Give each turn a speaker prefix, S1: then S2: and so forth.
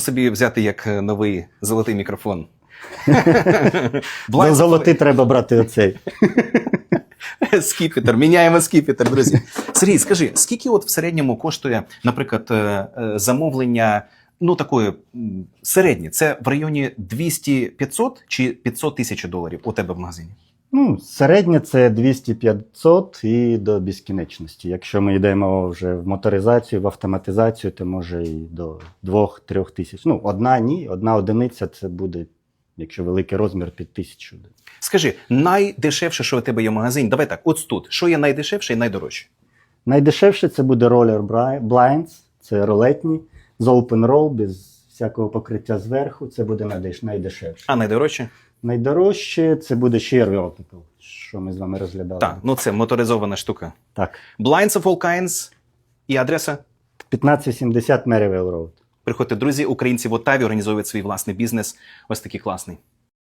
S1: Можу собі взяти як е, новий золотий мікрофон.
S2: За золотий треба брати оцей.
S1: скіпетр. Міняємо скіпетр, друзі. Сергій, скажи, скільки от в середньому коштує, наприклад, е, е, замовлення? Ну, такої середнє, це в районі 200-500 чи 500 тисяч доларів у тебе в магазині?
S2: Ну, середнє це 200-500 і до безкінечності. Якщо ми йдемо вже в моторизацію, в автоматизацію, то може і до 2-3 тисяч. Ну, одна ні, одна одиниця це буде, якщо великий розмір, під тисячу.
S1: Скажи, найдешевше, що у тебе є в магазині, давай так, от тут, що є найдешевше і найдорожче?
S2: Найдешевше це буде roller bri- blinds, це рулетні, з open roll, без всякого покриття зверху, це буде найдешевше.
S1: А найдорожче?
S2: Найдорожче це буде shear Optical, що ми з вами розглядали.
S1: Так, ну це моторизована штука.
S2: так.
S1: Blinds of all kinds і адреса.
S2: 1570 Merivale Road.
S1: Приходьте, друзі, українці в Отаві організовують свій власний бізнес. Ось такий класний.